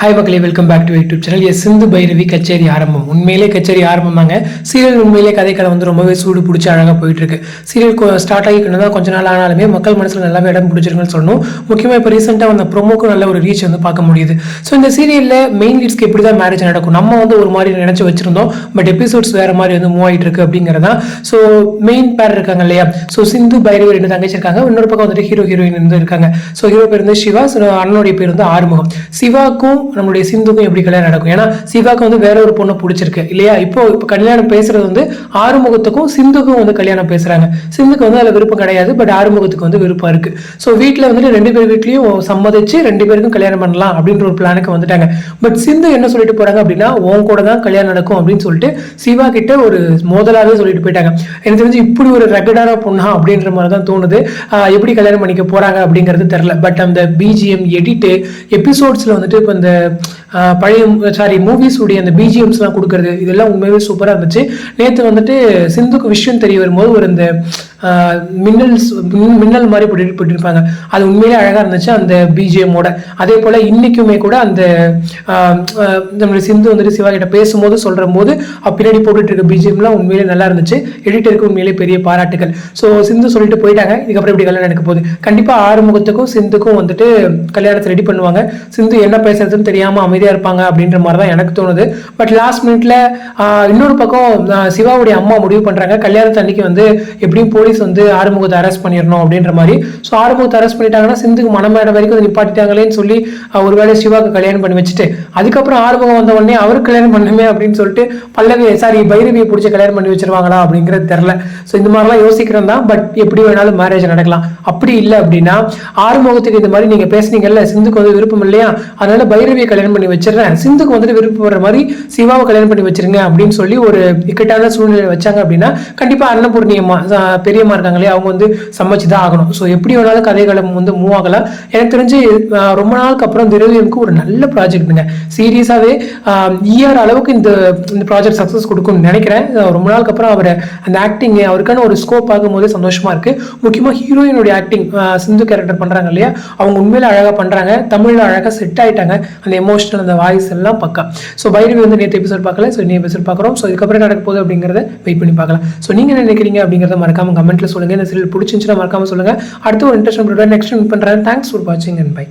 Hi மக்களே welcome back to YouTube channel yes Sindhu Bhairavi கச்சேரி ஆரம்பம். உண்மையிலே கச்சேரி ஆரம்பம் தாங்க சீரியல் உண்மையிலே கதை கதை வந்து ரொம்பவே சூடு பிடிச்சி அழகாக போயிட்டு இருக்கு சீரியல் ஸ்டார்ட் ஆகிக்கணும் தான் கொஞ்ச நாள் ஆனாலுமே மக்கள் மனசில் நல்லாவே இடம் பிடிச்சிருக்குன்னு சொல்லணும். முக்கியமாக இப்போ ரீசெண்டாக வந்த ப்ரொமோக்கும் நல்ல ஒரு ரீச் வந்து பார்க்க முடியுது. ஸோ இந்த சீரியலில் மெயின் லீட்ஸ்க்கு எப்படி தான் மேரேஜ் நடக்கும்? நம்ம வந்து ஒரு மாதிரி நினச்சி வச்சிருந்தோம். பட் எபிசோட்ஸ் வேற மாதிரி வந்து மூவ் ஆகிட்டு இருக்கு அப்படிங்கிறதா ஸோ மெயின் பேர் இருக்காங்க இல்லையா? ஸோ சிந்து பைரவி ரெண்டு தங்கச்சி இருக்காங்க. இன்னொரு பக்கம் வந்துட்டு ஹீரோ ஹீரோயின் வந்து இருக்காங்க. ஸோ ஹீரோ பேர் வந்து சிவா. அண்ணனுடைய பேர் வந்து ஆறுமுகம். சிவாக்கும் நம்மளுடைய சிந்துக்கும் எப்படி கல்யாணம் நடக்கும்? ஏன்னா சிவாக்கு வந்து வேற ஒரு பொண்ணை பிடிச்சிருக்கு இல்லையா? இப்போ இப்போ கல்யாணம் பேசுறது வந்து ஆறுமுகத்துக்கும் சிந்துக்கும் வந்து கல்யாணம் பேசுறாங்க. சிந்துக்கு வந்து அதில் விருப்பம் கிடையாது பட் ஆறுமுகத்துக்கு வந்து விருப்பம் இருக்கு. ஸோ வீட்டில் வந்துட்டு ரெண்டு பேர் வீட்லயும் சம்மதிச்சு ரெண்டு பேருக்கும் கல்யாணம் பண்ணலாம் அப்படின்ற ஒரு பிளானுக்கு வந்துட்டாங்க. பட் சிந்து என்ன சொல்லிட்டு போறாங்க அப்படின்னா உன் கூட தான் கல்யாணம் நடக்கும் அப்படின்னு சொல்லிட்டு சிவா கிட்ட ஒரு மோதலாவே சொல்லிட்டு போயிட்டாங்க. எனக்கு தெரிஞ்சு இப்படி ஒரு ரெகடான பொண்ணா அப்படின்ற மாதிரி தான் தோணுது. எப்படி கல்யாணம் பண்ணிக்க போறாங்க அப்படிங்கிறது தெரியல. பட் அந்த பிஜிஎம் எடிட்டு எபிசோட்ஸ்ல வந்துட்டு இப்போ இந்த பழைய சாரி மூவிஸுடைய அந்த பிஜிஎம்ஸ்லாம் கொடுக்கறது இதெல்லாம் உண்மையாகவே சூப்பராக இருந்துச்சு. நேற்று வந்துட்டு சிந்துக்கு விஷயம் தெரிய வரும்போது ஒரு இந்த மின்னல்ஸ் மின்னல் மாதிரி போட்டு போட்டிருப்பாங்க. அது உண்மையிலே அழகாக இருந்துச்சு அந்த பிஜிஎம்மோட அதே போல் இன்னைக்குமே கூட அந்த நம்மளுடைய சிந்து வந்துட்டு சிவா கிட்ட பேசும்போது சொல்கிற போது பின்னாடி போட்டுட்டு இருக்க பிஜிஎம்லாம் உண்மையிலே நல்லா இருந்துச்சு. எடிட்டருக்கு உண்மையிலே பெரிய பாராட்டுகள் ஸோ சிந்து சொல்லிட்டு போயிட்டாங்க. இதுக்கப்புறம் இப்படி கல்யாணம் நடக்க போகுது. கண்டிப்பாக ஆறுமுகத்துக்கும் சிந்துக்கும் வந்துட்டு கல்யாணத்தை ரெடி பண்ணுவாங்க. சிந்து என்ன பேசுறதுன்னு தெரியாமல் அமைதியாக இருப்பாங்க அப்படின்ற மாதிரி தான் எனக்கு தோணுது. பட் லாஸ்ட் மினிட்ல இன்னொரு பக்கம் சிவாவுடைய அம்மா முடிவு பண்ணுறாங்க கல்யாணத்து அன்னைக்கு வந்து எப்படியும் போலீஸ் போலீஸ் வந்து ஆறுமுகத்தை அரெஸ்ட் பண்ணிடணும் அப்படின்ற மாதிரி. ஸோ ஆறுமுகத்தை அரெஸ்ட் பண்ணிட்டாங்கன்னா சிந்துக்கு மனமேட வரைக்கும் வந்து நிப்பாட்டிட்டாங்களேன்னு சொல்லி ஒருவேளை சிவாக்கு கல்யாணம் பண்ணி வச்சுட்டு அதுக்கப்புறம் ஆறுமுகம் வந்த உடனே அவருக்கு கல்யாணம் பண்ணுமே அப்படின்னு சொல்லிட்டு பல்லவி சாரி பைரவியை பிடிச்சி கல்யாணம் பண்ணி வச்சிருவாங்களா அப்படிங்கிறது தெரில ஸோ இந்த மாதிரிலாம் யோசிக்கிறோம் தான் பட் எப்படி வேணாலும் மேரேஜ் நடக்கலாம். அப்படி இல்லை அப்படின்னா ஆறுமுகத்துக்கு இந்த மாதிரி நீங்கள் பேசுனீங்கல்ல சிந்துக்கு வந்து விருப்பம் இல்லையா? அதனால பைரவியை கல்யாணம் பண்ணி வச்சிடுறேன். சிந்துக்கு வந்துட்டு விருப்பப்படுற மாதிரி சிவாவை கல்யாணம் பண்ணி வச்சிருங்க அப்படின்னு சொல்லி ஒரு இக்கட்டான சூழ்நிலை வச்சாங்க அப்படின்னா கண்டிப்பாக அன்னபூர்ணியம்மா பெரிய பெரியம்மா இருக்காங்க இல்லையா? அவங்க வந்து சமைச்சு தான் ஆகணும். ஸோ எப்படி வேணாலும் கதைகளம் வந்து மூவ் ஆகலாம். எனக்கு தெரிஞ்சு ரொம்ப நாளுக்கு அப்புறம் திரவியமுக்கு ஒரு நல்ல ப்ராஜெக்ட்டுங்க சீரியஸாகவே இயர் அளவுக்கு இந்த இந்த ப்ராஜெக்ட் சக்ஸஸ் கொடுக்கும்னு நினைக்கிறேன். ரொம்ப நாளுக்கு அப்புறம் அவர் அந்த ஆக்டிங் அவருக்கான ஒரு ஸ்கோப் ஆகும்போது சந்தோஷமா இருக்கு. முக்கியமாக ஹீரோயினுடைய ஆக்டிங் சிந்து கேரக்டர் பண்றாங்க இல்லையா? அவங்க உண்மையில அழகா பண்றாங்க. தமிழ்ல அழகா செட் ஆயிட்டாங்க. அந்த எமோஷனல் அந்த வாய்ஸ் எல்லாம் பக்கா. ஸோ பைரவி வந்து நேற்று எபிசோட் பார்க்கல. ஸோ இன்னும் எபிசோட் பார்க்குறோம். ஸோ இதுக்கப்புறம் நடக்க போகுது அப்படிங்கிறத வெயிட் பண்ணி பார்க்கலாம். ஸோ நீங்க என்ன நினைக்கிறீங்க அப்படிங்கிறத மறக்காம கமெண்ட்டில் சொல்லுங்கள் இந்த சீரியல் பிடிச்சிருந்துச்சுன்னா மறக்காமல் சொல்லுங்கள் அடுத்து ஒரு இன்ட்ரெஸ்ட் நெக்ஸ்ட் மீட் பண்றேன். தேங்க்ஸ் ஃபார் வாட்சிங் அண்ட் பை